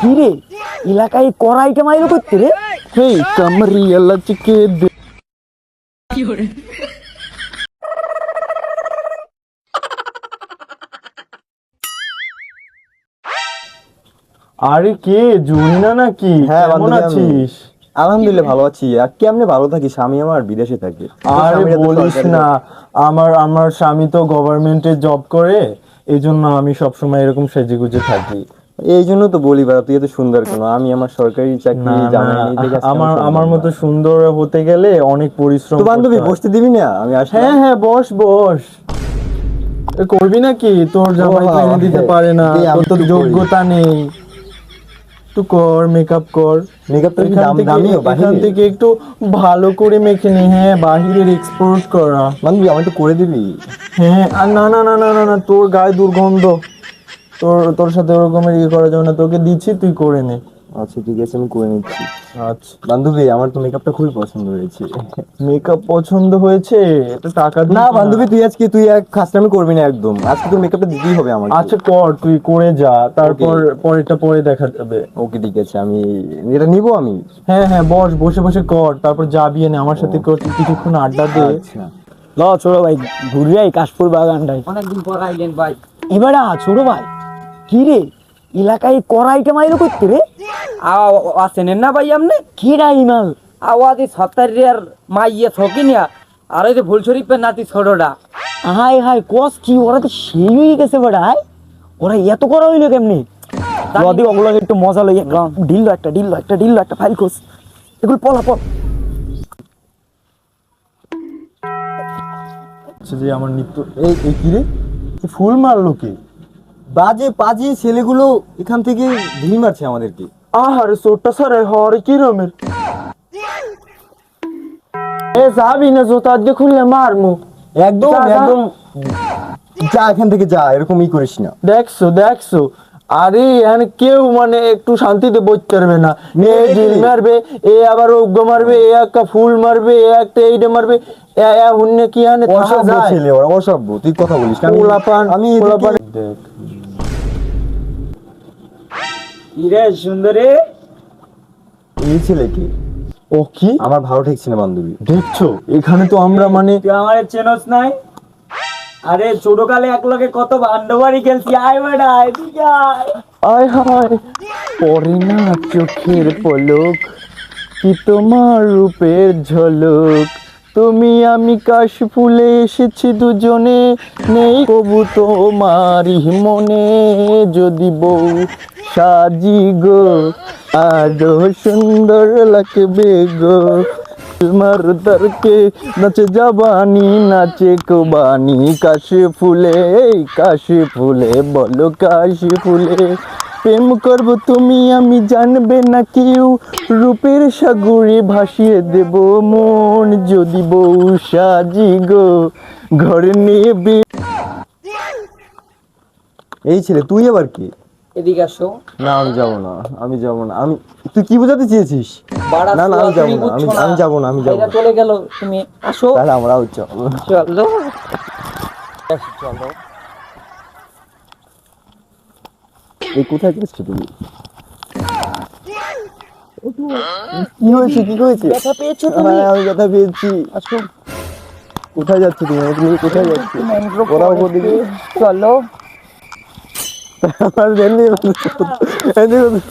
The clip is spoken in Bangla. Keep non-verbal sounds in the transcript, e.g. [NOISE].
কি রে এলাকায় কড়াইটা মাইলো করতে রে? হেই কামরিয়া লচকে দে। আরে কে জুনিনা নাকি? হ্যাঁ, কেমন বান্ধবী আমি। আছিস? আলহামদুলিল্লাহ ভালো আছি। আর কেমনে ভালো থাকি স্বামী আমার বিদেশে থাকে। আরে স্বামীরা তো বলিস সরকারি না আমার আমার স্বামী তো গভর্নমেন্টে জব করে এই জন্য আমি সবসময় এরকম সেজে গুজে থাকি। এই জন্য তো বলি বাবা তুই এত সুন্দর কেন? আমি আমার সরকারি না চাকরি না আজকে আমার আমার মতো সুন্দর। হতে গেলে অনেক পরিশ্রম তো বান্ধবী বসতে দিবি না? আমি আসি হ্যাঁ হ্যাঁ বস বস। করবি নাকি? তোর জামাই তো এনে দিতে হ্যাঁ। পারে না। তোর তো যোগ্যতা নেই। একটু কর মেকআপ কর। মেকআপ তো দাম দামিও এখান থেকে একটু ভালো করে মেখে নে। হ্যাঁ বাহিরের এক্সপোর্ট করা। বান্ধবী আমি একটু করে দিবি। হ্যাঁ আর না না না না না না তোর গায়ে দুর্গন্ধ। তোর তোর সাথে ওরকমের ইয়ে করা যাবে না তোকে দিচ্ছি তুই করে নে। আচ্ছা ঠিক আছে আমি করে নিচ্ছি। আচ্ছা। বান্ধবী আমার তো মেকআপটা খুবই পছন্দ হয়েছে। মেকআপ পছন্দ হয়েছে? এটা টাকা না বান্ধবী তুই আজকে তুই এক খাসটামি করবি না একদম। আজকে তোর মেকআপটা দিতেই হবে আমাকে। আচ্ছা কর তুই করে যা তারপর পরেরটা পরে দেখা যাবে। ওকে ঠিক আছে আমি এটা নিব আমি? হ্যাঁ হ্যাঁ বস বসে বসে কর তারপর যাবি এনে আমার সাথে কর কিছুক্ষণ আড্ডা দে। আচ্ছা। ল ছোট ভাই ঘুরে আই কাশপুর বাগানটাই অনেকদিন পর আইলেন ভাই। এবারে ছোট ভাই। কি রে এলাকায় কড়াইটা মাইলো করতে রে? আছেন না ভাই আপনি? কি রা ইমাল আওয়াজি সত্তরের মাইয়ে থকিনিয়া আর ওই যে ভুল শরীফের নাতি ছোটটা। হাই হাই কস কি ওরা তো সেই হয়ে গেছে বেড়া হাই ওরা এত করা হইল কেমনি? যদি ওগুলো একটু মজা লই ডিল একটা ডিল একটা ডিল একটা ফাইল খোঁজ। এগুলো পলা পল। আচ্ছা আমার নিত্য এই এই কি রে? ফুল মারলো কে? বাজে পাজি ছেলেগুলো এখান থেকে ঢিল মারছে আমাদেরকে। আহারে সোটটা সারে হরে কি রমের? এ যাবি না জোতা আজকে খুললে মারমু। একদম। একদম। যা এখান থেকে যা এরকম ই করিস না। দেখছ দেখছ। আরে এখানে কেউ মানে একটু শান্তিতে বসতে পারবে না। এ ঢিল মারবে এ আবার অজ্ঞ মারবে এ একটা ফুল মারবে এ একটা এইটা মারবে এ এ হুন্নে কি আনে অসভ্য ছেলে ওরা অসভ্য। তুই কথা বলিস না আমি- পোলাপান দেখ ইরে সুন্দরী। এই ছেলেকে ও কি? আমার ভালো ঠেকছে না বান্ধবী। দেখছ? এখানে তো আমরা মানে তুই আমার চেনস নাই? আরে ছোটকালে এক লগে কত বান্ডবাড়ি খেলছি। আয় বেড়া এদিকে আয় আয় হায়। পরে না চোখের পলক কি তোমার রূপের ঝলক? তুমি আমি কাশ ফুলে এসেছি দুজনে। নেই কবু তোমারই মনে যদি বউ সাজি গো আরও সুন্দর লাগবে গো। মারদারকে নাচে জবানি, নাচে কোবানি, কাশি ফুলে কাশি ফুলে, বলো কাশি ফুলে। প্রেম করব তুমি, আমি জানবে না কেউ। রূপের সাগরে ভাসিয়ে দেব মন, যদি বউ সাজি গো, ঘরে নেবে। এই ছেলে, তুই আবার কি? এদিকে আসো। না আমি যাব না আমি যাব না। আমি তুই কি বোঝাতে চেয়েছিস? না, না, আমি যাব না, আমি- যাব না, আমি যাব না। চলে গেল তুমি আসো। তাহলে চল। চলো। এই কোথায় যাচ্ছ তুমি? কি হয়েছে কি হয়েছে? ব্যথা পেয়েছ তুমি? হ্যাঁ আমি কথা পেয়েছি। আসো। কোথায় যাচ্ছ তুমি? তুমি কোথায় যাচ্ছ? ওরা Hadi [LAUGHS] ben de yemedim. Ben de yemedim.